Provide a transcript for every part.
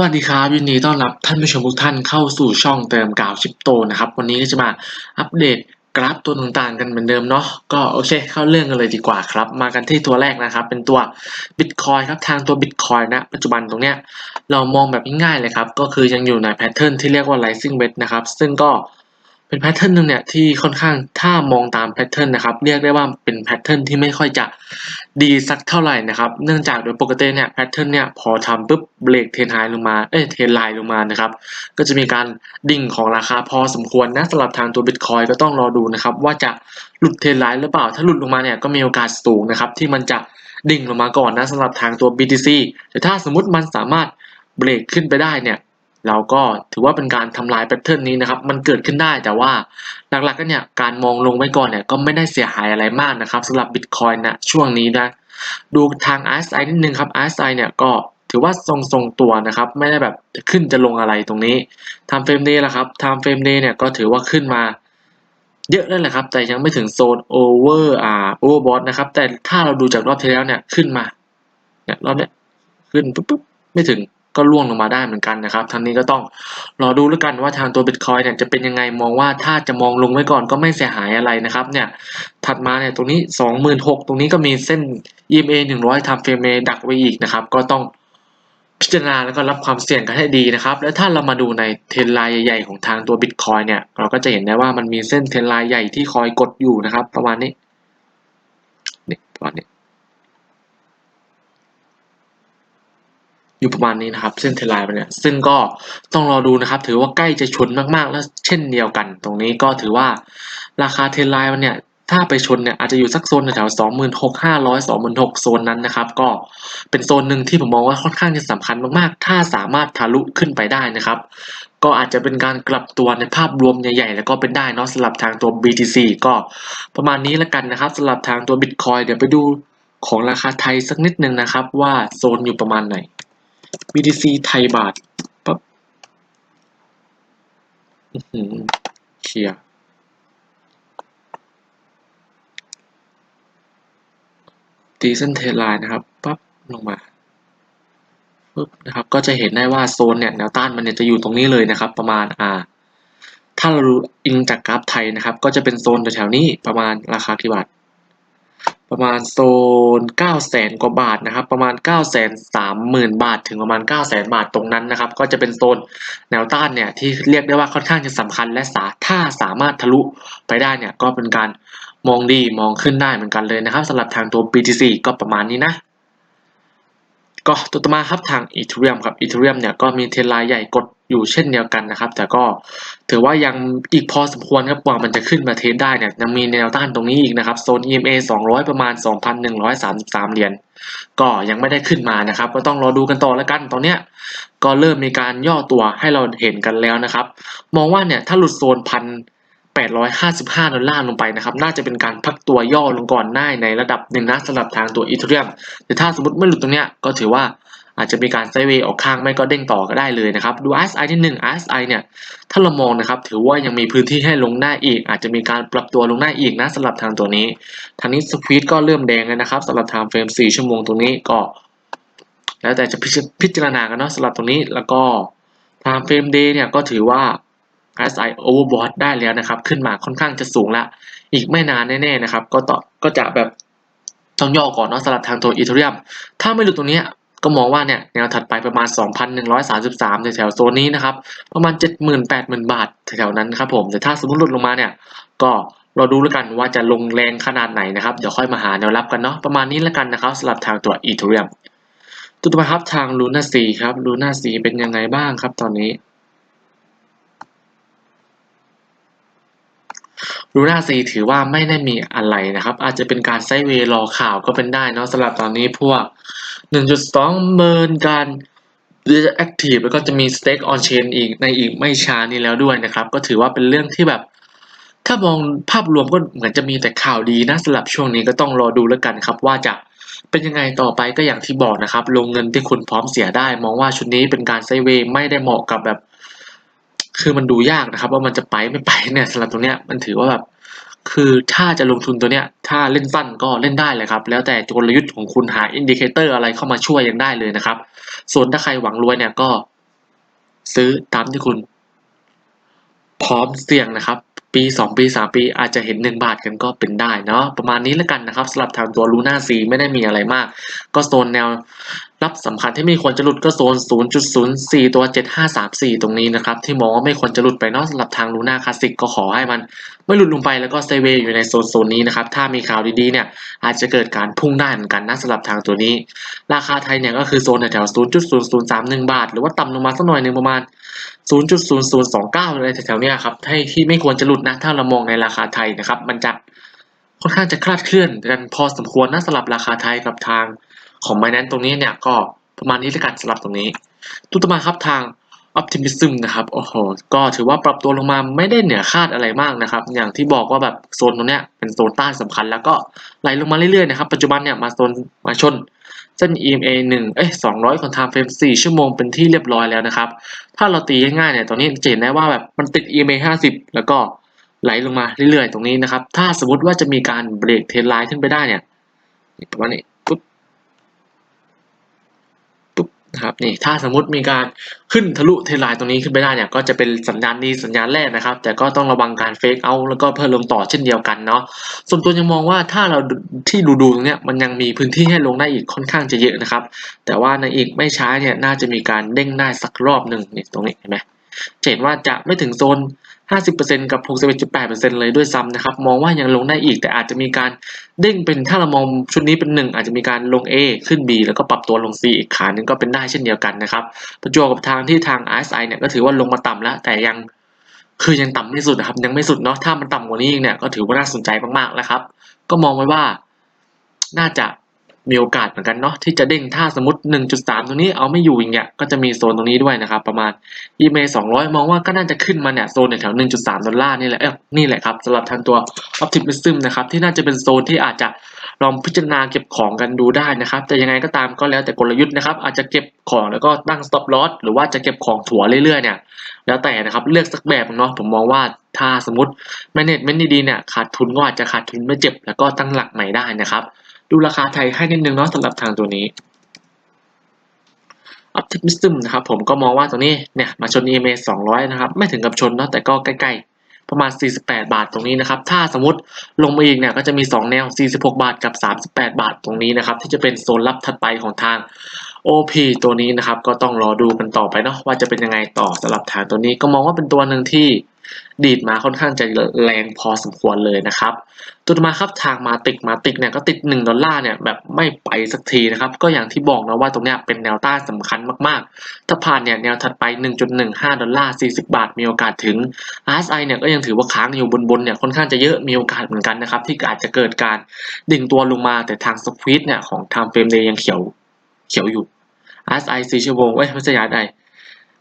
วัสดีครับยินดีต้อนรับท่านผู้ชมทุกท่านเข้าสู่ช่องเติมกาวชิปโตนะครับ วันนี้ก็จะมาอัปเดตกราฟตัวต่างๆกันเหมือนเดิมเนาะก็โอเคเข้าเรื่องกันเลยดีกว่าครับ มากันที่ตัวแรกนะครับ เป็นตัว Bitcoin ครับทางตัว Bitcoin นะ ปัจจุบันตรงเนี้ยเรามองแบบง่ายๆเลยครับ ก็คือยังอยู่ในแพทเทิร์นที่เรียกว่า rising wedge นะครับ ซึ่งก็ เป็นแพทเทิร์นหนึ่งเนี่ยที่ค่อนข้างถ้ามองตามแพทเทิร์นนะครับเรียกได้ว่าเป็นแพทเทิร์นที่ไม่ค่อยจะดีสักเท่าไหร่นะครับ เนื่องจากโดยปกติเนี่ยแพทเทิร์นเนี่ยพอทำปุ๊บเบรกเทนไฮลงมาเอ้ยเทนไลน์ลงมานะครับ ก็จะมีการดิ่งของราคาพอสมควรนะสำหรับทางตัว Bitcoin ก็ต้องรอดูนะครับ ว่าจะหลุดเทนไลน์หรือเปล่า ถ้าหลุดลงมาเนี่ยก็มีโอกาสสูงนะครับที่มันจะดิ่งลงมาก่อนนะสำหรับทางตัว BTC แต่ถ้าสมมติมันสามารถเบรกขึ้นไปได้เนี่ย เราก็ถือว่าเป็นการทำลายแพทเทิร์นนี้นะครับ มันเกิดขึ้นได้แต่ว่าหลักๆก็เนี่ยการมองลงไว้ก่อนเนี่ยก็ไม่ได้เสียหายอะไรมากนะครับสำหรับ Bitcoin นะช่วงนี้นะดูทาง RSI นิดนึงครับ RSI เนี่ยก็ถือว่าทรงทรงตัวนะครับ ไม่ได้แบบขึ้นจะลงอะไรตรงนี้ Time Frame Day ละครับ Time Frame Day เนี่ยก็ถือว่าขึ้นมาเยอะนั่นแหละครับ แต่ยังไม่ถึงโซน over อ่า overbought นะครับ แต่ถ้าเราดูจากรอบที่แล้วเนี่ยขึ้นมาเนี่ยรอบเนี้ยขึ้นปุ๊บปุ๊บไม่ถึง ก็ล่วงลงมาได้เหมือนกันนะครับทางนี้ก็ต้องรอดูแล้วกันว่าทางตัว Bitcoin เนี่ยจะเป็นยังไงมองว่าถ้าจะมองลงไว้ก่อนก็ไม่เสียหายอะไรนะครับเนี่ยถัดมาเนี่ยตรงนี้ 26,000 ตรงนี้ก็มีเส้น EMA 100ทำเฟรมเดักไว้อีกนะครับ ก็ต้องพิจารณาแล้วก็รับความเสี่ยงกันให้ดีนะครับ แล้วถ้าเรามาดูในเทรนไลน์ใหญ่ๆของทางตัว Bitcoin เนี่ย เราก็จะเห็นได้ว่ามันมีเส้นเทรนไลน์ใหญ่ที่คอยกดอยู่นะครับ ประมาณนี้นี่ประมาณนี้ อยู่ประมาณนี้นะครับ เส้นเทรนไลน์เนี่ยซึ่งก็ต้องรอดูนะครับ ถือว่าใกล้จะชนมากๆแล้วเช่นเดียวกัน ตรงนี้ก็ถือว่าราคาเทรนไลน์มันเนี่ยถ้าไปชนเนี่ยอาจจะอยู่สักโซนแถวสองหมื่นหกห้าร้อยสองหมื่นหกโซนนั้นนะครับ ก็เป็นโซนหนึ่งที่ผมมองว่าค่อนข้างจะสำคัญมากๆ ถ้าสามารถทะลุขึ้นไปได้นะครับ ก็อาจจะเป็นการกลับตัวในภาพรวมใหญ่ ๆ แล้วก็เป็นได้เนาะสำหรับทางตัว BTC ก็ประมาณนี้ล้วกันนะครับสำหรับทางตัว Bitcoin เดี๋ยวไปดูของราคาไทยสักนิดนึงนะครับ ว่าโซนอยู่ประมาณไหน BTC ไทยบาทปั๊บเคลียร์ตีเส้นเทไลน์นะครับปั๊บลงมาปึ๊บนะครับ ก็จะเห็นได้ว่าโซนเนี่ยแนวต้านมันเนี่ยจะอยู่ตรงนี้เลยนะครับ ประมาณอ่าถ้าเราดูอิงจากกราฟไทยนะครับ ก็จะเป็นโซนแถวๆนี้ประมาณราคากี่บาท ประมาณโซน 9 0 0แสนกว่าบาทนะครับ ประมาณ 9 3 0 0 0 0 บาท ถึงประมาณ 9 0 0 0 0 0บาทตรงนั้นนะครับ ก็จะเป็นโซนแนวต้านเนี่ยที่เรียกได้ว่าค่อนข้างจะสำคัญและสาถ้าสามารถทะลุไปได้เนี่ยก็เป็นการมองดีมองขึ้นได้เหมือนกันเลยนะครับสำหรับทางตัว BTC ก็ประมาณนี้นะ ก็ตัวต่อมาครับทาง Ethereum ครับ Ethereum เนี่ยก็มีเทรนไลน์ใหญ่กดอยู่เช่นเดียวกันนะครับ แต่ก็ถือว่ายังอีกพอสมควรครับกว่ามันจะขึ้นมาเทสได้เนี่ยยังมีแนวต้านตรงนี้อีกนะครับโซน EMA 200 ประมาณ 2,133 เหรียญก็ยังไม่ได้ขึ้นมานะครับ ก็ต้องรอดูกันต่อแล้วกันตอนเนี้ยก็เริ่มมีการย่อตัวให้เราเห็นกันแล้วนะครับ มองว่าเนี่ยถ้าหลุดโซนพัน 855 ดอลลาร์ลงไปนะครับ น่าจะเป็นการพักตัวย่อลงก่อนได้ในระดับหนึ่งนะสำหรับทางตัวอีเทเรียม แต่ถ้าสมมติไม่หลุดตรงเนี้ยก็ถือว่าอาจจะมีการไซเวย์ออกข้างไม่ก็เด้งต่อก็ได้เลยนะครับ ดู RSI ที่1 RSI เนี่ย ถ้าเรามองนะครับ ถือว่ายังมีพื้นที่ให้ลงได้อีก อาจจะมีการปรับตัวลงได้อีกนะสำหรับทางตัวนี้ ทางนี้สควีดก็เริ่มแดงแล้วนะครับสำหรับทม์เฟรม 4 ชั่วโมงตรงนี้ก็ แล้วแต่จะพิจารณากันเนาะสำหรับตรงนี้แล้วก็ทม์เฟรมเดย์เนี่ยก็ถือว่า RSI overbought ได้แล้วนะครับ ขึ้นมาค่อนข้างจะสูงละ อีกไม่นานแน่ๆนะครับ ก็ต่อก็จะแบบต้องย่อก่อนเนาะสำหรับทางตัวอีเทเรียม ถ้าไม่หลุดตรงนี้ก็มองว่าเนี่ยแนวถัดไปประมาณ 2,133แถวโซนนี้นะครับ ประมาณ 70,000 80,000 บาทแถวๆนั้นครับผม แต่ถ้าสมมติหลุดลงมาเนี่ย ก็เราดูแล้วกันว่าจะลงแรงขนาดไหนนะครับ เดี๋ยวค่อยมาหาแนวรับกันเนาะประมาณนี้แล้วกันนะครับสำหรับทางตัวอีเทเรียมตัวต่อมาครับทางลูน่าซีครับลูน่าซีเป็นยังไงบ้างครับตอนนี้ ลูน่าซีถือว่าไม่ได้มีอะไรนะครับ อาจจะเป็นการไซเวย์รอข่าวก็เป็นได้เนาะสำหรับตอนนี้พวก 1.2เมินการแอคทีฟแล้วก็จะมี stake on chain อีกในอีกไม่ช้านี้แล้วด้วยนะครับ ก็ถือว่าเป็นเรื่องที่แบบ ถ้ามองภาพรวมก็เหมือนจะมีแต่ข่าวดีนะสำหรับช่วงนี้ก็ต้องรอดูแล้วกันครับว่าจะเป็นยังไงต่อไปก็อย่างที่บอกนะครับ ลงเงินที่คุณพร้อมเสียได้ มองว่าชุดนี้เป็นการไซเวย์ไม่ได้เหมาะกับแบบ คือมันดูยากนะครับ ว่ามันจะไปไม่ไปเนี่ยสำหรับตรงเนี้ยมันถือว่าแบบคือถ้าจะลงทุนตัวเนี้ย ถ้าเล่นสั้นก็เล่นได้เลยครับ แล้วแต่กลยุทธ์ของคุณหาอินดิเคเตอร์อะไรเข้ามาช่วยยังได้เลยนะครับ ส่วนถ้าใครหวังรวยเนี่ยก็ ซื้อตามที่คุณ พร้อมเสี่ยงนะครับ ปี 2 ปี 3 ปีอาจจะเห็น 1 บาทกันก็เป็นได้เนาะประมาณนี้แล้วกันนะครับสำหรับทางตัวลูน่าซีไม่ได้มีอะไรมาก ก็โซนแนวรับสำคัญที่ไม่ควรจะหลุดก็โซน 0.04 ตัว 7534 ตรงนี้นะครับ ที่มองว่าไม่ควรจะหลุดไปเนอกสำหรับทางลูน่าคลาสสิกก็ขอให้มัน ไม่หลุดลงไปแล้วก็เซเวอยู่ในโซนโซนนี้นะครับ ถ้ามีข่าวดีๆเนี่ย อาจจะเกิดการพุ่งได้เหมือนกันนะสำหรับทางตัวนี้ ราคาไทยเนี่ยก็คือโซนแถวๆ0.0031 บาท หรือว่าต่ำลงมาสักหน่อยหนึ่งประมาณ 0.0029 อะไรแถวๆเนี้ยครับให้ที่ไม่ควรจะหลุดนะถ้าเรามองในราคาไทยนะครับมันจะค่อนข้างจะคลาดเคลื่อนกันพอสมควรนะสำหรับราคาไทยกับทาง ของ Binance ตรงนี้เนี่ยก็ประมาณนี้ล้วกันสำหรับตรงนี้ตุต่อมาครับทาง Optimism นะครับโอ้โหก็ถือว่าปรับตัวลงมาไม่ได้เหนือคาดอะไรมากนะครับ อย่างที่บอกว่าแบบโซนตรงเนี้ยเป็นโซนต้านสำคัญ แล้วก็ไหลลงมาเรื่อยๆนะครับ ปัจจุบันเนี่ยมาโซนมาชนเส้น EMA 1เอ้ย200 ของ time frame 4 ชั่วโมงเป็นที่เรียบร้อยแล้วนะครับ ถ้าเราตีง่ายๆเนี่ยตอนนี้จะเห็นได้ว่าแบบมันติด EMA 50 แล้วก็ไหลลงมาเรื่อยๆ ตรงนี้นะครับ ถ้าสมมติว่าจะมีการเบรกเทรนไลน์ขึ้นไปได้เนี่ยประมาณนี้ปุ๊บ ปุ๊บ นะครับนี่ถ้าสมมติมีการขึ้นทะลุเทไลน์ตรงนี้ขึ้นไปได้เนี่ยก็จะเป็นสัญญาณดีสัญญาณแรกนะครับ แต่ก็ต้องระวังการเฟกเอาแล้วก็เพิ่มลงต่อเช่นเดียวกันเนาะส่วนตัวยังมองว่าถ้าเราที่ดูดูตรงเนี้ยมันยังมีพื้นที่ให้ลงได้อีกค่อนข้างจะเยอะนะครับ แต่ว่าในอีกไม่ช้าเนี่ยน่าจะมีการเด้งได้สักรอบหนึ่งนี่ตรงนี้เห็นไหมเห็นว่าจะไม่ถึงโซน 50%กับ 61.8%เลยด้วยซ้ำนะครับ มองว่ายังลงได้อีกแต่อาจจะมีการเด้งเป็นถ้าเรามองชุดนี้เป็น 1 อาจจะมีการลง A ขึ้น B แล้วก็ปรับตัวลง C อีกขาหนึ่งก็เป็นได้เช่นเดียวกันนะครับ ประจวบกับทางที่ทาง RSI เนี่ยก็ถือว่าลงมาต่ำแล้ว แต่ยังคือยังต่ำไม่สุดนะครับยังไม่สุดเนาะถ้ามันต่ำกว่านี้อีกเนี่ยก็ถือว่าน่าสนใจมากๆแล้วครับ ก็มองไว้ว่าน่าจะ มีโอกาสเหมือนกันเนาะที่จะเด้งถ้าสมมติ 1.3 ตรงนี้เอาไม่อยู่อย่างเงี้ยก็จะมีโซนตรงนี้ด้วยนะครับ ประมาณ EMA 200 มองว่าก็น่าจะขึ้นมาเนี่ยโซนแถว 1.3 ดอลลาร์นี่แหละเอ้ยนี่แหละครับสำหรับทางตัว Optimism นะครับ ที่น่าจะเป็นโซนที่อาจจะลองพิจารณาเก็บของกันดูได้นะครับ แต่ยังไงก็ตามก็แล้วแต่กลยุทธ์นะครับ อาจจะเก็บของแล้วก็ตั้ง stop loss หรือว่าจะเก็บของถั่วเรื่อยๆเนี่ยแล้วแต่นะครับเลือกสักแบบเนาะผมมองว่าถ้าสมมติ management ดีๆเนี่ยขาดทุนก็อาจจะขาดทุนไม่เจ็บแล้วก็ตั้งหลักใหม่ได้นะครับ ดูราคาไทยให้นิดนึงเนาะสำหรับทางตัวนี้ Optimism นะครับผมก็มองว่าตัวนี้เนี่ยมาชน EMA 200 นะครับ ไม่ถึงกับชนเนาะแต่ก็ใกล้ๆ ประมาณ 48 บาทตรงนี้นะครับ ถ้าสมมติลงมาอีกเนี่ยก็จะมี 2 แนว 46 บาทกับ 38 บาทตรงนี้นะครับ ที่จะเป็นโซนรับถัดไปของทาง OP ตัวนี้นะครับ ก็ต้องรอดูกันต่อไปเนาะว่าจะเป็นยังไงต่อสำหรับทางตัวนี้ก็มองว่าเป็นตัวหนึ่งที่ ดีดมาค่อนข้างจะแรงพอสมควรเลยนะครับตัวมาครับทางมาติกมาติกเนี่ยก็ติด 1 ดอลลาร์เนี่ยแบบไม่ไปสักทีนะครับ ก็อย่างที่บอกนะว่าตรงเนี้ยเป็นแนวต้านสำคัญมากๆ ถ้าผ่านเนี่ยแนวถัดไป 1.15 ดอลลาร์ 40 บาท มีโอกาสถึง RSI เนี่ยก็ยังถือว่าค้างอยู่บนๆเนี่ยค่อนข้างจะเยอะมีโอกาสเหมือนกันนะครับ ที่อาจจะเกิดการดิ่งตัวลงมาแต่ทางสควีตเนี่ยของทางเฟรมเดย์ยังเขียวเขียวอยู่ RSI 4ชั่วโมงเว้ยไม่ใช่ยาได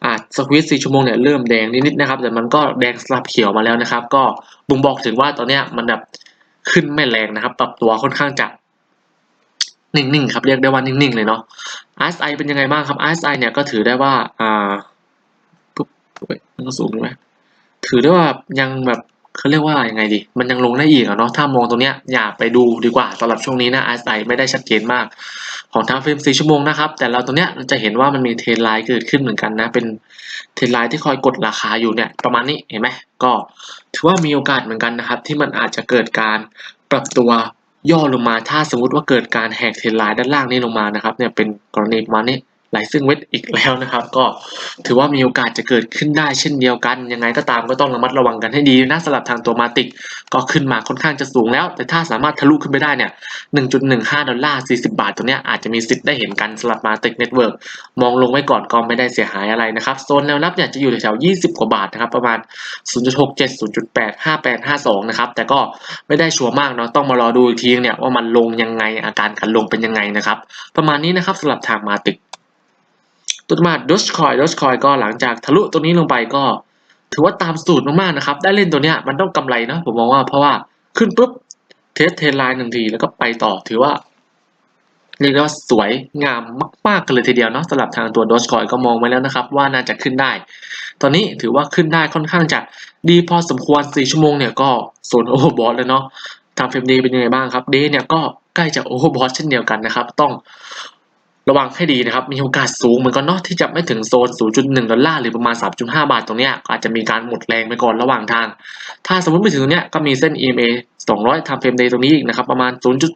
อ่าสควิต4ชั่วโมงเนี่ยเริ่มแดงนิดๆนะครับ แต่มันก็แดงสลับเขียวมาแล้วนะครับ ก็บ่งบอกถึงว่าตอนเนี้ยมันแบบขึ้นไม่แรงนะครับ ปรับตัวค่อนข้างจะนิ่งๆครับเรียกได้ว่านิ่งๆเลยเนาะ RSI เป็นยังไงบ้างครับ RSI เนี่ยก็ถือได้ว่าอ่าปุ๊บมันก็สูงใช่ไหมถือได้ว่ายังแบบเขาเรียกว่ายังไงดี มันยังลงได้อีกเนาะถ้ามองตรงเนี้ยอย่าไปดูดีกว่าสำหรับช่วงนี้นะ RSI ไม่ได้ชัดเจนมาก ของทางฟิล์ม4ชั่วโมงนะครับ แต่เราตรงเนี้ยจะเห็นว่ามันมีเทรนไลน์เกิดขึ้นเหมือนกันนะ เป็นเทรนไลน์ที่คอยกดราคาอยู่เนี่ยประมาณนี้เห็นไหมก็ถือว่ามีโอกาสเหมือนกันนะครับ ที่มันอาจจะเกิดการปรับตัวย่อลงมาถ้าสมมติว่าเกิดการแหกเทรนไลน์ด้านล่างนี้ลงมานะครับเนี่ยเป็นกรณีประมาณนี้ ไหลซึ่งเวทอีกแล้วนะครับ ก็ถือว่ามีโอกาสจะเกิดขึ้นได้เช่นเดียวกัน ยังไงก็ตามก็ต้องระมัดระวังกันให้ดีนะสำหรับทางตัวมาติก ก็ขึ้นมาค่อนข้างจะสูงแล้ว แต่ถ้าสามารถทะลุขึ้นไปได้เนี่ย 1.15 ดอลลาร์ 40 บาท ตัวเนี้ยอาจจะมีสิทธิ์ได้เห็นกันสำหรับมาติกเน็ตเวิร์กมองลงไว้ก่อนก็ไม่ได้เสียหายอะไรนะครับโซนแนวรับเนี่ยจะอยู่แถวๆ20 กว่าบาทนะครับประมาณ 0.67 0.8 58 52 นะครับแต่ก็ไม่ได้ชัวร์มากเนาะต้องมารอดูอีกทีเนี่ยว่ามันลงยังไงอาการการลงเป็นยังไงนะครับประมาณนี้นะครับสำหรับทางมาติก ตัวมาดอชคอยดอชคอยก็หลังจากทะลุตัวนี้ลงไปก็ ถือว่าตามสูตรมากๆนะครับ ได้เล่นตัวเนี้ยมันต้องกำไรนะผมมองว่าเพราะว่าขึ้นปุ๊บเทสเทนไลน์หนึ่งทีแล้วก็ไปต่อถือว่าเรียกได้ว่าสวยงามมากๆกันเลยทีเดียวเนาะสำหรับทางตัวดอชคอยก็มองไว้แล้วนะครับ ว่าน่าจะขึ้นได้ ตอนนี้ถือว่าขึ้นได้ค่อนข้างจะดีพอสมควร 4 ชั่วโมงเนี่ยก็โซนโอเวอร์บอทแล้วเนาะทางเฟรมดีเป็นยังไงบ้างครับเดย์เนี่ยก็ใกล้จะโอเวอร์บอทเช่นเดียวกันนะครับ ต้อง ระวังให้ดีนะครับ มีโอกาสสูงเหมือนกันเนาะที่จะไม่ถึงโซน 0.1 ดอลลาร์หรือประมาณ 3.5 บาทตรงเนี้ยอาจจะมีการหมดแรงไปก่อนระหว่างทาง ถ้าสมมติไม่ถึงตรงเนี้ยก็มีเส้น EMA 200ทำเฟรมเดย์ตรงนี้อีกนะครับ ประมาณ 0. จุด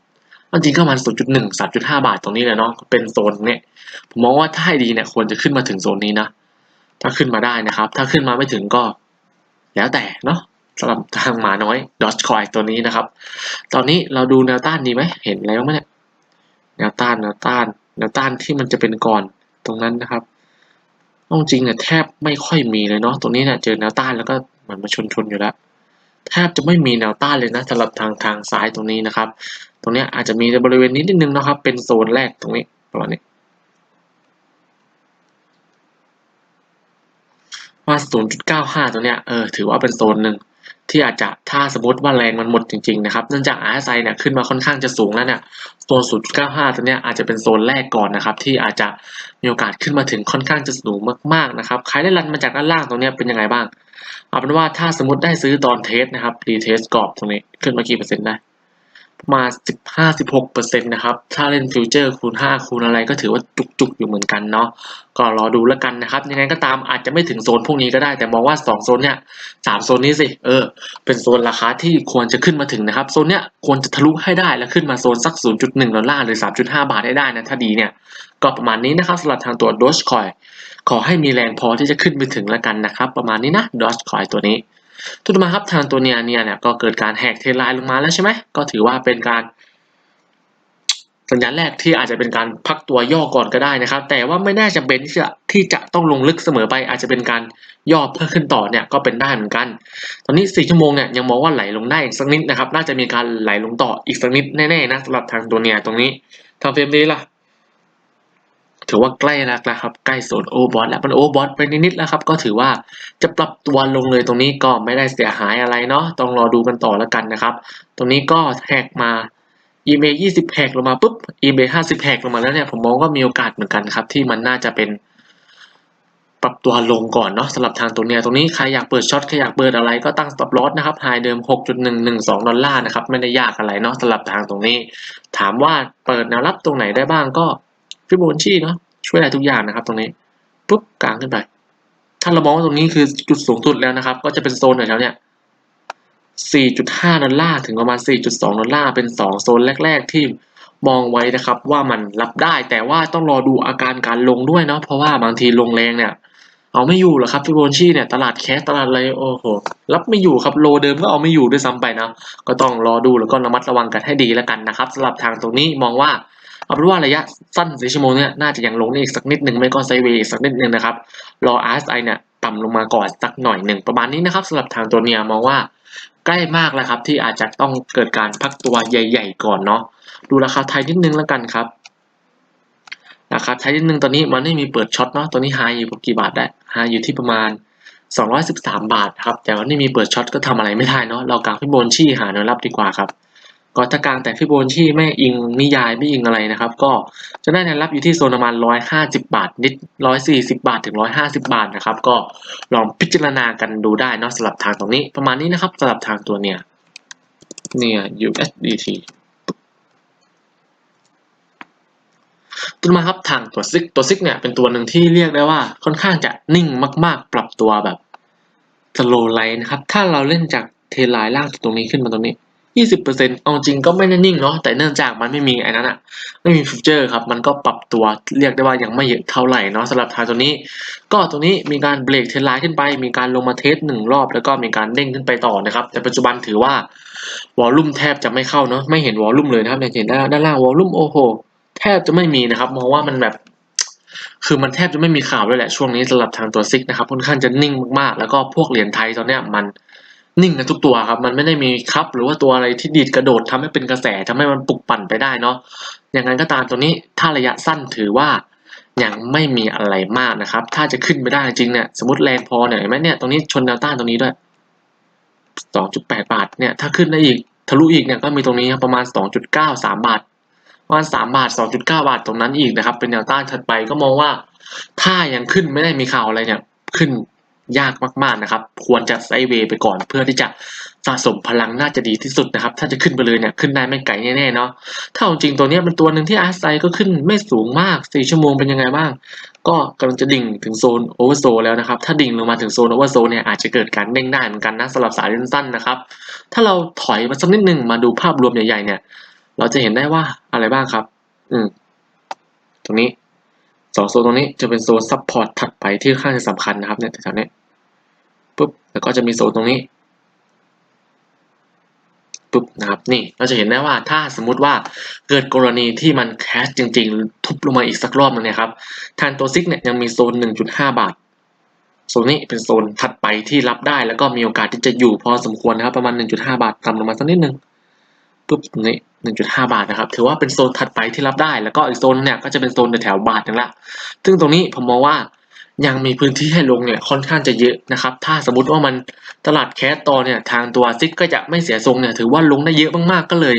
จริงๆก็ประมาณ 0.1 3.5 บาทตรงนี้เลยเนาะเป็นโซนเนี้ยผมมองว่าถ้าให้ดีเนี่ยควรจะขึ้นมาถึงโซนนี้นะ ถ้าขึ้นมาได้นะครับ ถ้าขึ้นมาไม่ถึงก็ แล้วแต่เนาะสำหรับทางหมาน้อยดอ g คอยตัวนี้นะครับ ตอนนี้เราดูแนวต้านดีไหมเห็นแล้วไหมเนี่ยแนวต้านแนวต้าน แนวต้านที่มันจะเป็นก่อนตรงนั้นนะครับต้องจริงเนี่ยแทบไม่ค่อยมีเลยเนาะตรงนี้เนี่ยเจอแนวต้านแล้วก็เหมือนมาชนชนอยู่แล้วแทบจะไม่มีแนวต้านเลยนะสำหรับทางทางซ้ายตรงนี้นะครับ ตรงนี้อาจจะมีในบริเวณนี้นิดนึงนะครับ เป็นโซนแรกตรงนี้ประมาณนี้ว่า0.95 ตัวเนี้ยเออถือว่าเป็นโซนหนึ่ง ที่อาจจะถ้าสมมติว่าแรงมันหมดจริงๆนะครับเนื่องจาก RSI เนี่ยขึ้นมาค่อนข้างจะสูงแล้วเนี่ยโซน 0.95 ตัวเนี้ยอาจจะเป็นโซนแรกก่อนนะครับ ที่อาจจะมีโอกาสขึ้นมาถึงค่อนข้างจะสูงมากๆนะครับใครได้รันมาจากด้านล่างตรงเนี้ยเป็นยังไงบ้างเอาเป็นว่าถ้าสมมติได้ซื้อตอนเทสนะครับรีเทสกรอบตรงนี้ขึ้นมากี่เปอร์เซ็นต์ได้ มา 15-16เปอร์เซ็นต์นะครับ ถ้าเล่นฟิวเจอร์คูณ 5 คูณอะไรก็ถือว่าจุกๆ อยู่เหมือนกันเนาะ ก็รอดูแล้วกันนะครับ ยังไงก็ตามอาจจะไม่ถึงโซนพวกนี้ก็ได้ แต่มองว่า 2 โซนเนี่ย 3 โซนนี้สิ เออ เป็นโซนราคาที่ควรจะขึ้นมาถึงนะครับ โซนเนี้ยควรจะทะลุให้ได้แล้วขึ้นมาโซนสัก 0.1 ดอลลาร์หรือ 3.5 บาทให้ได้นะ ถ้าดีเนี่ย ก็ประมาณนี้นะครับสำหรับทางตัว Dogecoin ขอให้มีแรงพอที่จะขึ้นไปถึงแล้วกันนะครับ ประมาณนี้นะ Dogecoin ตัวนี้ ทุกท่านมาครับทางตัวเนียเนี่ยเนี่ยก็เกิดการแหกเทรนไลน์ลงมาแล้วใช่ไหมก็ถือว่าเป็นการสัญญาณแรกที่อาจจะเป็นการพักตัวย่อก่อนก็ได้นะครับ แต่ว่าไม่แน่จำเป็นที่จะที่จะต้องลงลึกเสมอไป อาจจะเป็นการย่อเพื่อขึ้นต่อเนี่ยก็เป็นได้เหมือนกัน ตอนนี้ 4 ชั่วโมงเนี่ยยังมองว่าไหลลงได้อีกสักนิดนะครับ น่าจะมีการไหลลงต่ออีกสักนิดแน่ๆนะสำหรับทางตัวเนียตรงนี้ทางเฟรมนี้ล่ะ ถือว่าใกล้แล้วนะครับ ใกล้โซนโอบอทแล้วมันโอบอทไปนิดๆแล้วครับ ก็ถือว่าจะปรับตัวลงเลยตรงนี้ก็ไม่ได้เสียหายอะไรเนาะต้องรอดูกันต่อแล้วกันนะครับ ตรงนี้ก็แหกมา eBay 20แหกลงมาปุ๊บ eBay 50แหกลงมาแล้วเนี่ยผมมองว่ามีโอกาสเหมือนกันครับ ที่มันน่าจะเป็นปรับตัวลงก่อนเนาะสำหรับทางตัวเนี้ยตรงนี้ใครอยากเปิดช็อตใครอยากเปิดอะไรก็ตั้ง stop loss นะครับ high เดิม 6.112 ดอลลาร์นะครับ ไม่ได้ยากอะไรเนาะสำหรับทางตรงนี้ ถามว่าเปิดแนวรับตรงไหนได้บ้างก็ ฟิโบนัชชีเนาะช่วยได้ทุกอย่างนะครับ ตรงนี้ปุ๊บกลางขึ้นไป ถ้าเรามองว่าตรงนี้คือจุดสูงสุดแล้วนะครับ ก็จะเป็นโซนแถวๆเนี้ย4.5 ดอลลาร์ถึงประมาณ 4.2 ดอลลาร์เป็น 2 โซนแรก ๆ ที่มองไว้นะครับ ว่ามันรับได้แต่ว่าต้องรอดูอาการการลงด้วยเนาะเพราะว่าบางทีลงแรงเนี่ยเอาไม่อยู่หรอครับฟิโบนัชชีเนี่ยตลาดแคสตลาดอะไรโอ้โหรับไม่อยู่ครับโลเดิมก็เอาไม่อยู่ด้วยซ้ำไปนะก็ต้องรอดูแล้วก็ระมัดระวังกันให้ดีแล้วกันนะครับสำหรับทางตรงนี้มองว่า เอาเป็นว่าระยะสั้นสีชั่วโมงเนี่ยน่าจะยังลงได้อีกสักนิดหนึ่งไม่ก็ไซเวย์สักนิดหนึ่งนะครับรอ RSI เนี่ยต่ำลงมาก่อนสักหน่อยหนึ่งประมาณนี้นะครับสำหรับทางตัวเนียมองว่าใกล้มากแล้วครับ ที่อาจจะต้องเกิดการพักตัวใหญ่ ๆ ก่อนเนาะดูราคาไทยนิดนึงแล้วกันครับราคาไทยนิดนึงตอนนี้มันไม่มีเปิดช็อตเนาะตัวนี้ไฮอยู่กี่บาทได้ไฮอยู่ที่ประมาณ 213 บาทครับแต่ว่าไม่มีเปิดช็อตก็ทำอะไรไม่ได้เนาะเรากางฟิโบนชชีหาแนวรับดีกว่าครับ ก็ถ้ากางแต่ฟิโบนัชชีไม่อิงนิยายไม่อิงอะไรนะครับ ก็จะได้แนวรับอยู่ที่โซนประมาณ 150 บาท นิด 140 บาทถึง 150 บาทนะครับ ก็ลองพิจารณากันดูได้นะสำหรับทางตรงนี้ ประมาณนี้นะครับสำหรับทางตัวเนี่ยเนี่ย USDT ต่อมาครับทางตัวซิกตัวซิกเนี่ยเป็นตัวหนึ่งที่เรียกได้ว่าค่อนข้างจะนิ่งมาก ๆ ปรับตัวแบบสโลไลน์นะครับ ถ้าเราเล่นจากเทไลน์ล่างตรงนี้ขึ้นมาตรงนี้ 20%เอาจริงก็ไม่ได้นิ่งเนาะแต่เนื่องจากมันไม่มีไอ้นั้นอะไม่มีฟิวเจอร์ครับ มันก็ปรับตัวเรียกได้ว่ายังไม่เยอะเท่าไหร่เนาะสำหรับทางตัวนี้ ก็ตัวนี้มีการเบรกเทนไลน์ขึ้นไป มีการลงมาเทสหนึ่งรอบ แล้วก็มีการเด้งขึ้นไปต่อนะครับ แต่ปัจจุบันถือว่าวอลลุ่มแทบจะไม่เข้าเนาะไม่เห็นวอลลุ่มเลยนะครับเนี่ยเห็นด้านล่างวอลลุ่มโอ้โหแทบจะไม่มีนะครับมองว่ามันแบบคือมันแทบจะไม่มีข่าวด้วยแหละช่วงนี้สำหรับทางตัวซิกนะครับค่อนข้างจะนิ่งมากๆ แล้วก็พวกเหรียญไทยตอนเนี้ยมัน นิ่งกันทุกตัวครับ มันไม่ได้มีครับหรือว่าตัวอะไรที่ดีดกระโดดทำให้เป็นกระแสทำให้มันปลุกปั่นไปได้เนาะอย่างนั้นก็ตามตัวนี้ถ้าระยะสั้นถือว่ายังไม่มีอะไรมากนะครับ ถ้าจะขึ้นไปได้จริงเนี่ยสมมติแรงพอเนี่ยเห็นไหมเนี่ยตรงนี้ชนแนวต้านตรงนี้ด้วย 2.8 บาทเนี่ยถ้าขึ้นได้อีกทะลุอีกเนี่ยก็มีตรงนี้ครับประมาณ 2.93 บาทประมาณสามบาทสองจุดเก้าบาทตรงนั้นอีกนะครับ เป็นแนวต้านถัดไปก็มองว่า ถ้ายังขึ้นไม่ได้มีข่าวอะไรเนี่ยขึ้น ยากมากๆนะครับ ควรจะไซเวย์ไปก่อน เพื่อที่จะสะสมพลังน่าจะดีที่สุดนะครับ ถ้าจะขึ้นไปเลยเนี่ยขึ้นได้ไม่ไกลแน่ๆเนาะถ้าเอาจริงตัวเนี้ยเป็นตัวหนึ่งที่อาร์ไซก็ขึ้นไม่สูงมาก 4 ชั่วโมงเป็นยังไงบ้าง ก็กำลังจะดิ่งถึงโซนโอเวอร์โซแล้วนะครับ ถ้าดิ่งลงมาถึงโซนโอเวอร์โซเนี่ยอาจจะเกิดการเด้งได้เหมือนกันนะสำหรับสายเล่นสั้นนะครับ ถ้าเราถอยมาสักนิดหนึ่งมาดูภาพรวมใหญ่ๆเนี่ย เราจะเห็นได้ว่าอะไรบ้างครับ อืมตรงนี้สองโซนตรงนี้จะเป็นโซนซับพอร์ตถัดไปที่ค่อนข้างจะสำคัญนะครับเนี่ยแถวๆนี้ ปุ๊บแล้วก็จะมีโซนตรงนี้ปุ๊บนะครับนี่เราจะเห็นได้ว่าถ้าสมมุติว่าเกิดกรณีที่มันแคชจริงๆ ทุบลงมาอีกสักรอบนึงนี่ยครับทางตัวซิกเนี่ยยังมีโซน 1.5 บาทโซนนี้เป็นโซนถัดไปที่รับได้แล้วก็มีโอกาสที่จะอยู่พอสมควรนะครับ ประมาณ 1.5 บาทต่ำลงมาสักนิดนึงปุ๊บตรงนี้ 1.5 บาทนะครับ ถือว่าเป็นโซนถัดไปที่รับได้ แล้วก็อีกโซนเนี่ยก็จะเป็นโซนแถวบาทนึงละซึ่งตรงนี้ผมมองว่า ยังมีพื้นที่ให้ลงเนี่ยค่อนข้างจะเยอะนะครับ ถ้าสมมติว่ามันตลาดแคสต่อเนี่ยทางตัวซิกก็จะไม่เสียทรงเนี่ยถือว่าลงได้เยอะมากๆก็เลย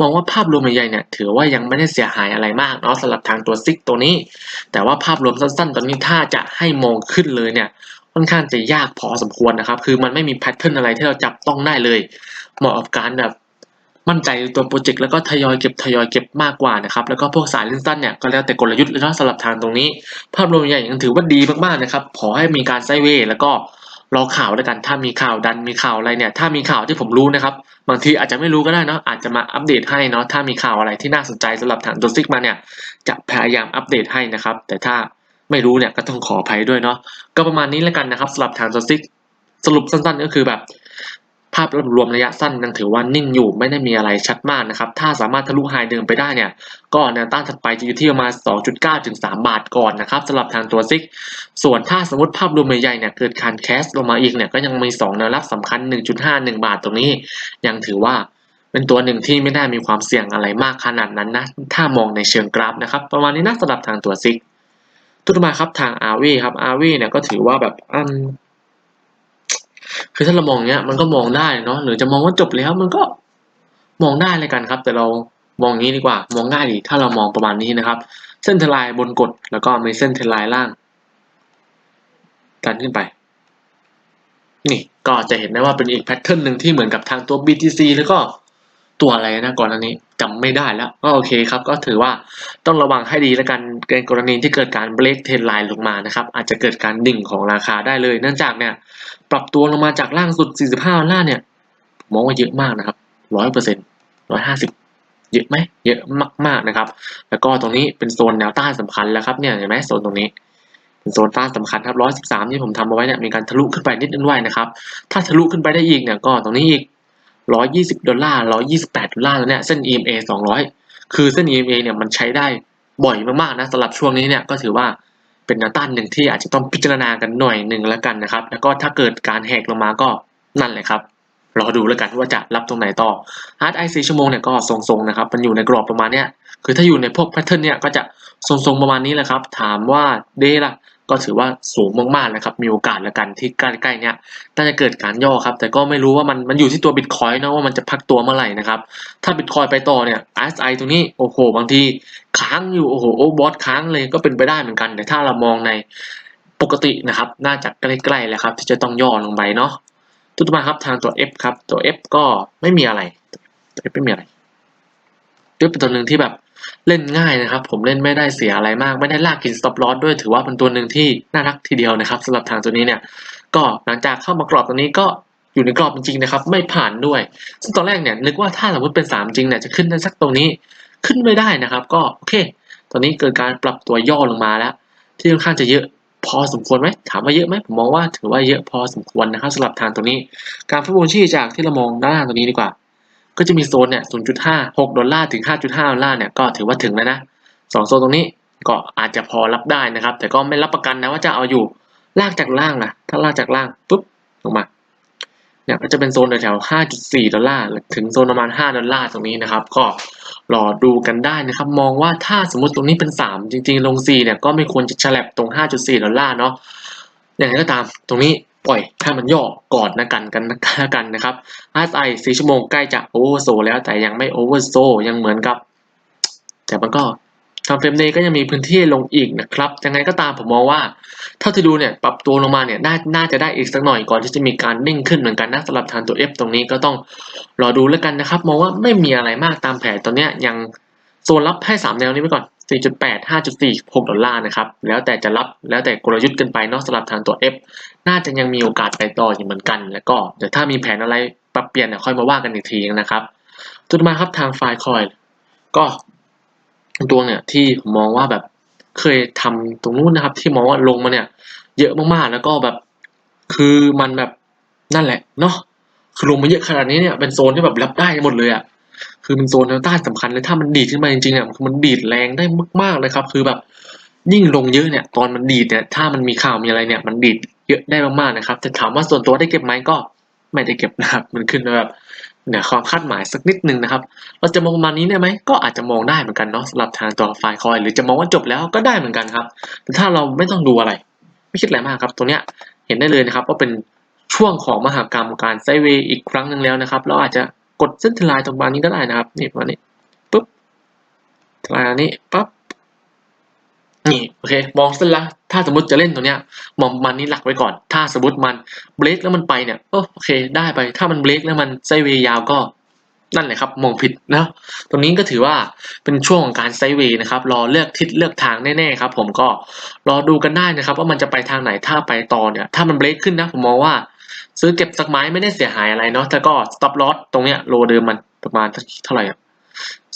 มองว่าภาพรวมใหญ่ๆเนี่ยถือว่ายังไม่ได้เสียหายอะไรมากเนาะสำหรับทางตัวซิกตัวนี้ แต่ว่าภาพรวมสั้นๆตอนนี้ถ้าจะให้มองขึ้นเลยเนี่ยค่อนข้างจะยากพอสมควรนะครับ คือมันไม่มีแพทเทิร์นอะไรที่เราจับต้องได้เลย เหมาะกับการแบบ มั่นใจในตัวโปรเจกต์แล้วก็ทยอยเก็บทยอยเก็บมากกว่านะครับแล้วก็พวกสายเล่นสั้นเนี่ยก็แล้วแต่กลยุทธ์เลยเนาะสำหรับทางตรงนี้ ภาพรวมใหญ่ยังถือว่าดีมากๆนะครับขอให้มีการไซเวย์แล้วก็รอข่าวแล้วกันถ้ามีข่าวดันมีข่าวอะไรเนี่ย ถ้ามีข่าวที่ผมรู้นะครับบางทีอาจจะไม่รู้ก็ได้เนาะอาจจะมาอัปเดตให้เนาะถ้ามีข่าวอะไรที่น่าสนใจสำหรับทางตัวซิกมาเนี่ยจะพยายามอัปเดตให้นะครับ แต่ถ้าไม่รู้เนี่ยก็ต้องขออภัยด้วยเนาะก็ประมาณนี้แล้วกันนะครับสำหรับทางตัวซิกสรุปสั้นๆก็คือแบบ ภาพรวมระยะสั้นยังถือว่านิ่งอยู่ไม่ได้มีอะไรชัดมากนะครับ ถ้าสามารถทะลุไฮเดิมไปได้เนี่ย ก็แนวต้านถัดไปจะอยู่ที่ประมาณ 2.9 ถึง 3 บาทก่อนนะครับสำหรับทางตัวซิก ส่วนถ้าสมมติภาพรวมใหญ่ๆเนี่ยเกิดการแคสลงมาอีกเนี่ยก็ยังมี 2 แนวรับสำคัญ 1.5 1 บาทตรงนี้ ยังถือว่าเป็นตัวหนึ่งที่ไม่ได้มีความเสี่ยงอะไรมากขนาดนั้นนะ ถ้ามองในเชิงกราฟนะครับ ประมาณนี้นะสำหรับทางตัวซิกต่อมาครับทางอาวีครับอาวีเนี่ยก็ถือว่าแบบอืม คือถ้าเรามองเนี้ยมันก็มองได้เนาะหรือจะมองว่าจบแล้วมันก็มองได้เลยกันครับ แต่เรามองงี้ดีกว่า มองง่ายดีถ้าเรามองประมาณนี้นะครับ เส้นเทลายบนกดแล้วก็มีเส้นเทลายล่างดันขึ้นไป นี่ก็จะเห็นได้ว่าเป็นอีกแพทเทิร์นหนึ่งที่เหมือนกับทางตัว BTC แล้วก็ตัวอะไรนะก่อนอันนี้ จำไม่ได้แล้วก็โอเคครับ ก็ถือว่าต้องระวังให้ดีแล้วกันในกรณีที่เกิดการเบรกเทรนไลน์ลงมานะครับอาจจะเกิดการดิ่งของราคาได้เลยเนื่องจากเนี่ย ปรับตัวลงมาจากล่างสุด 45ดอลลาร์เนี่ยมองว่าเยอะมากนะครับ100% 150เยอะไหมเยอะมากๆนะครับ แล้วก็ตรงนี้เป็นโซนแนวต้านสำคัญแล้วครับเนี่ยเห็นไหมโซนตรงนี้เป็นโซนต้านสำคัญครับ113ที่ผมทำเอาไว้เนี่ยมีการทะลุขึ้นไปนิดนึงด้วยนะครับ ถ้าทะลุขึ้นไปได้อีกเนี่ยก็ตรงนี้อีก 120 ดอลลาร์ 128 ดอลลาร์แล้วเนี่ยเส้น EMA 200 คือเส้น EMA เนี่ยมันใช้ได้บ่อยมากๆนะสำหรับช่วงนี้เนี่ยก็ถือว่าเป็นแนวต้านหนึ่งที่อาจจะต้องพิจารณากันหน่อยหนึ่งแล้วกันนะครับ แล้วก็ถ้าเกิดการแหกลงมาก็นั่นแหละครับรอดูแล้วกันว่าจะรับตรงไหนต่อ Hard Eye 4ชั่วโมงเนี่ยก็ทรงๆนะครับ มันอยู่ในกรอบประมาณเนี้ยคือถ้าอยู่ในพวกแพทเทิร์นเนี่ยก็จะทรงๆประมาณนี้แหละครับ ถามว่าเดล่ะ ก็ถือว่าสูงมากๆนะครับ มีโอกาสล้วกันที่ใกล้ๆเนี่ยน่าจะเกิดการย่อครับ แต่ก็ไม่รู้ว่ามันมันอยู่ที่ตัวบิตคอยนะว่ามันจะพักตัวเมื่อไหร่นะครับ ถ้าบิตคอยไปต่อเนี่ย RSI ตรงนี้โอ้โห บางทีค้างอยู่ โอ้โหโอ้บอสค้างเลยก็เป็นไปได้เหมือนกัน แต่ถ้าเรามองในปกตินะครับ น่าจะใกล้ๆแล้วครับ ที่จะต้องย่อลงไปเนาะต่อมาครับทางตัว F ครับ ตัว F ก็ไม่มีอะไรตัว F ไม่มีอะไร F เป็นตัวหนึ่งที่แบบ เล่นง่ายนะครับ ผมเล่นไม่ได้เสียอะไรมาก ไม่ได้ลากกิน stop loss ด้วยถือว่าเป็นตัวหนึ่งที่น่ารักทีเดียวนะครับสำหรับทางตัวนี้เนี่ย ก็หลังจากเข้ามากรอบตัวนี้ก็อยู่ในกรอบจริงๆนะครับ ไม่ผ่านด้วย ซึ่งตอนแรกเนี่ยนึกว่าถ้าสมมติเป็น 3 จริงเนี่ยจะขึ้นได้สักตรงนี้ขึ้นไม่ได้นะครับ ก็โอเค ตอนนี้เกิดการปรับตัวย่อลงมาแล้ว ที่ค่อนข้างจะเยอะพอสมควรไหมถามว่าเยอะไหมผมมองว่าถือว่าเยอะพอสมควรนะครับสำหรับทางตัวนี้ การฟิโบนัชชีจากที่เรามองด้านล่างตัวนี้ดีกว่า ก็จะมีโซนเนี่ย 0.56 ดอลลาร์ถึง 5.5 ดอลลาร์เนี่ย ก็ถือว่าถึงแล้วนะสองโซนตรงนี้ก็อาจจะพอรับได้นะครับ แต่ก็ไม่รับประกันนะว่าจะเอาอยู่ลากจากล่างนะถ้าลากจากล่างปุ๊บลงมาเนี่ยก็จะเป็นโซนแถวๆ5.4 ดอลลาร์ถึงโซนประมาณ 5 ดอลลาร์ตรงนี้นะครับ ก็รอดูกันได้นะครับ มองว่าถ้าสมมติตรงนี้เป็น 3 จริงๆ ลง 4 เนี่ยก็ไม่ควรจะฉลับตรง 5.4 ดอลลาร์เนาะอย่างไรก็ตามตรงนี้ ปล่อยให้มันย่อก่อนนะกันกันนะกันนะครับ RSI 4ชั่วโมงใกล้จะโอเวอร์โซแล้วแต่ยังไม่โอเวอร์โซยังเหมือนกับ แต่มันก็ทางเฟรมเดย์ก็ยังมีพื้นที่ลงอีกนะครับ ยังไงก็ตามผมมองว่าถ้าที่ดูเนี่ยปรับตัวลงมาเนี่ยได้น่าจะได้อีกสักหน่อยก่อนที่จะมีการเด้งขึ้นเหมือนกันนะสำหรับทางตัว F ตรงนี้ก็ต้องรอดูแล้วกันนะครับ มองว่าไม่มีอะไรมากตามแผนตอนเนี้ยยังโซนรับให้ 3 แนวนี้ไปก่อน 4.8 5.4 6ดอลลาร์นะครับ แล้วแต่จะรับแล้วแต่กลยุทธ์กันไปเนาะสำหรับทางตัว F น่าจะยังมีโอกาสไปต่ออยู่เหมือนกัน แล้วก็เดี๋ยวถ้ามีแผนอะไรปรับเปลี่ยนเนี่ยค่อยมาว่ากันอีกทีนะครับต่อมาครับทางไฟล์คอยก็ตัวเนี่ยที่มองว่าแบบเคยทำตรงนู้นนะครับ ที่มองว่าลงมาเนี่ย เยอะมากๆ แล้วก็แบบคือมันแบบนั่นแหละเนาะคือลงมาเยอะขนาดนี้เนี่ยเป็นโซนที่แบบรับได้หมดเลยอะ่ะ คือเป็นโซนแนวต้านสำคัญเลยถ้ามันดีดขึ้นมาจริงๆเนี่ยคือมันดีดแรงได้มากๆเลยครับ คือแบบยิ่งลงเยอะเนี่ยตอนมันดีดเนี่ยถ้ามันมีข่าวมีอะไรเนี่ยมันดีดเยอะได้มากๆนะครับแต่ถามว่าส่วนตัวได้เก็บไหมก็ไม่ได้เก็บนะครับ มันขึ้นแบบเนี่ยความคาดหมายสักนิดนึงนะครับ เราจะมองประมาณนี้ได้ไหมก็อาจจะมองได้เหมือนกันเนาะสำหรับทางตัวไฟล์คอยหรือจะมองว่าจบแล้วก็ได้เหมือนกันครับแต่ถ้าเราไม่ต้องดูอะไร ไม่คิดอะไรมากครับ ตัวเนี้ยเห็นได้เลยนะครับว่าเป็นช่วงของมหากรรมการไซเวย์อีกครั้งหนึ่งแล้วนะครับ เราอาจจะ กดเส้นทลายตรงประมาณนี้ก็ได้นะครับนี่ประมาณนี้ปุ๊บทลายอันนี้ปั๊บนี่โอเคมองเส้นละถ้าสมมติจะเล่นตัวเนี้ยมองมันนี้หลักไว้ก่อน ถ้าสมมติมันเบรกแล้วมันไปเนี่ยโอเค ได้ไปถ้ามันเบรกแล้วมันไซเวย์ยาวก็นั่นแหละครับมองผิดนะตรงนี้ก็ถือว่าเป็นช่วงของการไซเวย์นะครับ รอเลือกทิศเลือกทางแน่ๆครับ ผมก็รอดูกันได้นะครับ ว่ามันจะไปทางไหนถ้าไปต่อเนี่ย ถ้ามันเบรกขึ้นนะผมมองว่า ซื้อเก็บสักไม้ไม่ได้เสียหายอะไรเนาะแต่ก็ stop loss ตรงเนี้ยโลเดิมมันประมาณเท่าไหร่อะ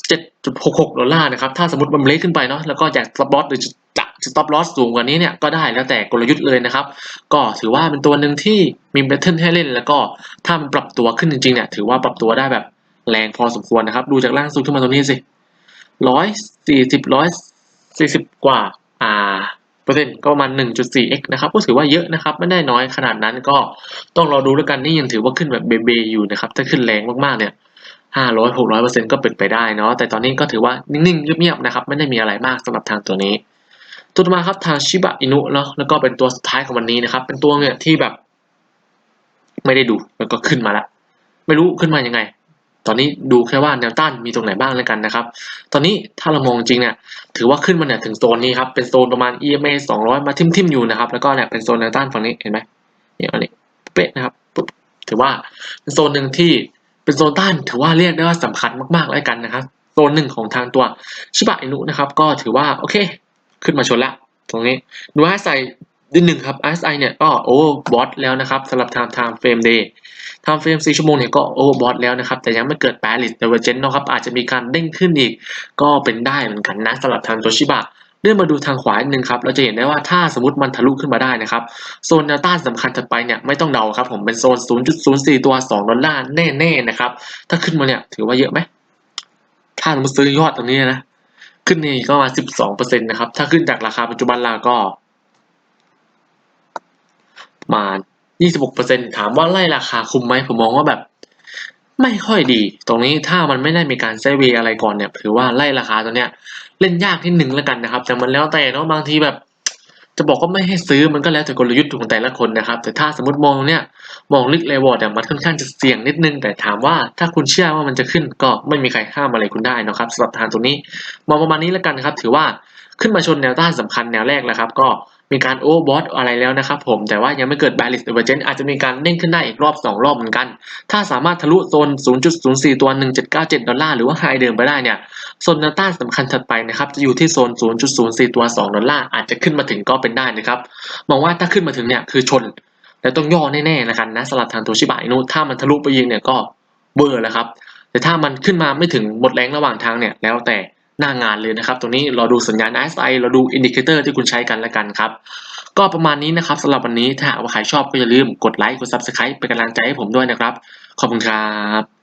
7.66ดจุดหกหกดอลลาร์นะครับ ถ้าสมมติมันเบรกขึ้นไปเนาะแล้วก็อยาก stop loss หรือจะ stop loss สูงกว่านี้เนี่ยก็ได้แล้วแต่กลยุทธ์เลยนะครับ ก็ถือว่าเป็นตัวหนึ่งที่มีแพทเทิร์นให้เล่น แล้วก็ถ้ามันปรับตัวขึ้นจริงๆเนี่ยถือว่าปรับตัวได้แบบแรงพอสมควรนะครับ ดูจากล่างสุดขึ้นมาตรงนี้สิร้อยสี่สิบร้อยสี่สิบกว่า อ่า ปอร์เซ็นต์ก็ประมาณ 1.4x นะครับก็ถือว่าเยอะนะครับไม่ได้น้อยขนาดนั้นก็ต้องรอดูแล้วกันนี่ยังถือว่าขึ้นแบบเบเบอยู่นะครับถ้าขึ้นแรงมากๆเนี่ย500 600เปอร์เซ็นต์ก็เป็นไปได้เนาะแต่ตอนนี้ก็ถือว่านิ่งๆเงียบๆนะครับไม่ได้มีอะไรมากสำหรับทางตัวนี้ ตัวมาครับทางชิบะอินุเนาะแล้วก็เป็นตัวสุดท้ายของวันนี้นะครับเป็นตัวเนี่ยที่แบบ ไม่ได้ดูแล้วก็ขึ้นมาล้วไม่รู้ขึ้นมายังไง ตอนนี้ดูแค่ว่าแนวต้านมีตรงไหนบ้างแล้วกันนะครับ ตอนนี้ถ้าเรามองจริงเนี่ยถือว่าขึ้นมาเนี่ยถึงโซนนี้ครับเป็นโซนประมาณ EMA 200 มาทิ่มๆอยู่นะครับแล้วก็เนี่ยเป็นโซนแนวต้านฝั่งนี้เห็นไหมเนี่ยอันนี้เป๊ะนะครับปุ๊บถือว่าเป็นโซนหนึ่งที่เป็นโซนต้านถือว่าเรียกได้ว่าสำคัญมากๆแล้วกันนะครับโซนหนึ่งของทางตัวชิบะอินุนะครับก็ถือว่าโอเคขึ้นมาชนละตรงนี้ดูให้ใส่ดินหนึ่งครับ RSI เนี่ยก็โอ้บอสแล้วนะครับสำหรับทางทางเฟรมเดย์ ทางเฟรม 4 ชั่วโมงเนี่ยก็โอ้บอสแล้วนะครับ แต่ยังไม่เกิดแปริสเดเวอร์เจนต์นะครับ อาจจะมีการเด้งขึ้นอีก ก็เป็นได้เหมือนกันนะสำหรับทางตัวชิบะเลื่อนมาดูทางขวาอีกนึงครับ เราจะเห็นได้ว่าถ้าสมมติมันทะลุขึ้นมาได้นะครับ โซนแนวต้านสำคัญถัดไปเนี่ยไม่ต้องเดาครับผมเป็นโซน 0.04 ตัว 2 ดอลลาร์แน่ๆนะครับ ถ้าขึ้นมาเนี่ยถือว่าเยอะไหม ถ้าสมมติซื้อยอดตรงนี้นะ ขึ้นนี่ก็มา 12%นะครับ ถ้าขึ้นจากราคาปัจจุบันล่ะก็ประมาณ 26%ถามว่าไล่ราคาคุ้มไหมผมมองว่าแบบไม่ค่อยดี ตรงนี้ถ้ามันไม่ได้มีการไซเวย์อะไรก่อนเนี่ย ถือว่าไล่ราคาตัวเนี้ยเล่นยากนิดนึงแล้วกันนะครับ แต่มันแล้วแต่เนาะบางทีแบบ จะบอกว่าไม่ให้ซื้อมันก็แล้วแต่กลยุทธ์ของแต่ละคนนะครับ แต่ถ้าสมมติมองเนี่ยมองลิกเลวอร์ดเนี่ยมันค่อนข้างจะเสี่ยงนิดนึง แต่ถามว่าถ้าคุณเชื่อว่ามันจะขึ้นก็ไม่มีใครห้ามอะไรคุณได้นะครับสำหรับทางตัวนี้มองประมาณนี้แล้วกันครับ ถือว่าขึ้นมาชนแนวต้านสำคัญแนวแรกแล้วครับ ก็ มีการโอเวอร์บอทอะไรแล้วนะครับผมแต่ว่ายังไม่เกิด bearish divergence อาจจะมีการเด้งขึ้นได้อีกรอบ 2 รอบเหมือนกัน ถ้าสามารถทะลุโซน 0.04 ตัว 1797 ดอลลาร์หรือว่าไฮเดิมไปได้เนี่ยโซนแนวต้านสำคัญถัดไปนะครับจะอยู่ที่โซน 0.04 ตัว 2 ดอลลาร์อาจจะขึ้นมาถึงก็เป็นได้นะครับมองว่าถ้าขึ้นมาถึงเนี่ยคือชนและต้องย่อแน่ๆนะครับนะสำหรับทางตัวชิบะอินุถ้ามันทะลุไปยิงเนี่ยก็เบอร์แล้วครับแต่ถ้ามันขึ้นมาไม่ถึงหมดแรงระหว่างทางเนี่ยแล้วแต่ หน้างานเลยนะครับ ตรงนี้เราดูสัญญาณ RSI เราดูอินดิเคเตอร์ที่คุณใช้กันแล้วกันครับ ก็ประมาณนี้นะครับสำหรับวันนี้ถ้าหากว่าใครชอบก็อย่าลืมกดไลค์กด Subscribe เป็นกำลังใจให้ผมด้วยนะครับ ขอบคุณครับ